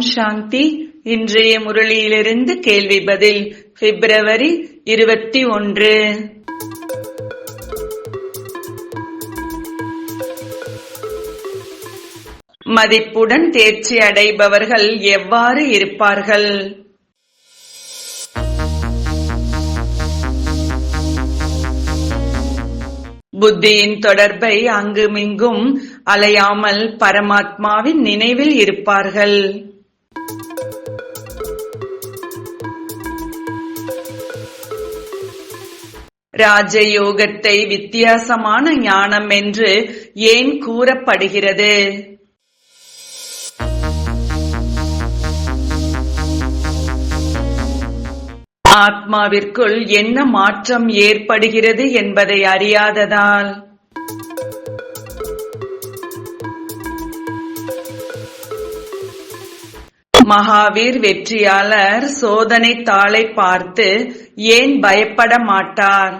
சாந்தி. இன்றைய முரளியிலிருந்து கேள்வி பதில் பிப்ரவரி இருபத்தி ஒன்று. மதிப்புடன் தேர்ச்சி அடைபவர்கள் எவ்வாறு இருப்பார்கள்? புத்தியின் தொடர்பை அங்குமிங்கும் அலையாமல் பரமாத்மாவின் நினைவில் இருப்பார்கள். ராஜயோகத்தை வித்தியாசமான ஞானம் என்று ஏன் கூறப்படுகிறது? ஆத்மாவிற்குள் என்ன மாற்றம் ஏற்படுகிறது என்பதை அறியாததால் மகாவீர் வெற்றியாளர் சோதனை தாளை பார்த்து ஏன் பயப்பட மாட்டார்?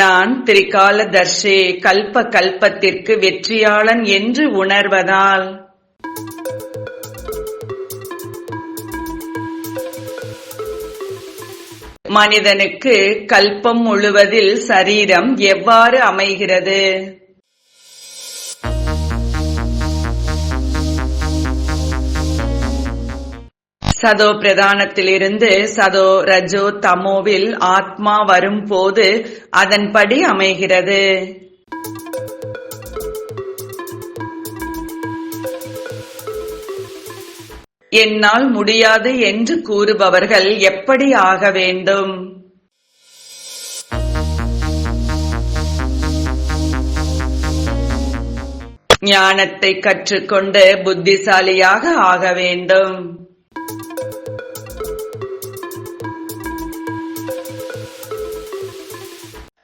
நான் திரிகாலதர்ஷே கல்ப கல்பத்திற்கு வெற்றியாளன் என்று உணர்வதால். மனிதனுக்கு கல்பம் முழுவதில் சரீரம் எவ்வாறு அமைகிறது? சதோ பிரதானத்திலிருந்து சதோ ரஜோ தமோவில் ஆத்மா வரும்போது அதன்படி அமைகிறது. என்னால் முடியாது என்று கூறுபவர்கள் எப்படி ஆக வேண்டும்? ஞானத்தை கற்றுக்கொண்டு புத்திசாலியாக ஆக வேண்டும்.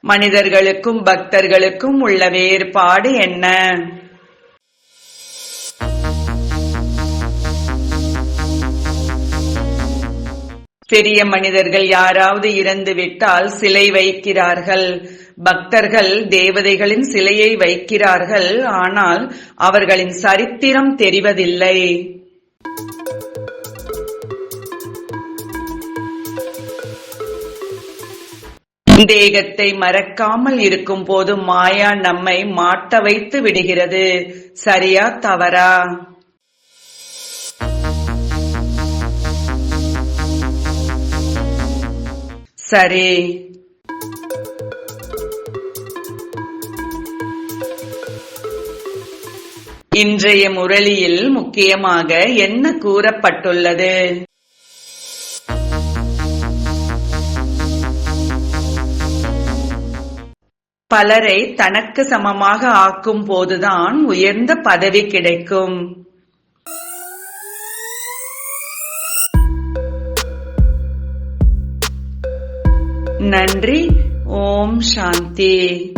மனிதர்களுக்கும் பக்தர்களுக்கும் உள்ள வேறுபாடு என்ன? பெரிய மனிதர்கள் யாராவது இறந்து விட்டால் சிலை வைக்கிறார்கள். பக்தர்கள் தேவதைகளின் சிலையை வைக்கிறார்கள். ஆனால் அவர்களின் சரித்திரம் தெரிவதில்லை. தேகத்தை மறக்காமல் இருக்கும் போது மாயா நம்மை மாட்ட வைத்து விடுகிறது. சரியா தவறா? சரி. இன்றைய முரளியில் முக்கியமாக என்ன கூறப்பட்டுள்ளது? பலரை தனக்கு சமமாக ஆக்கும் போதுதான் உயர்ந்த பதவி கிடைக்கும். நன்றி. ஓம் சாந்தி.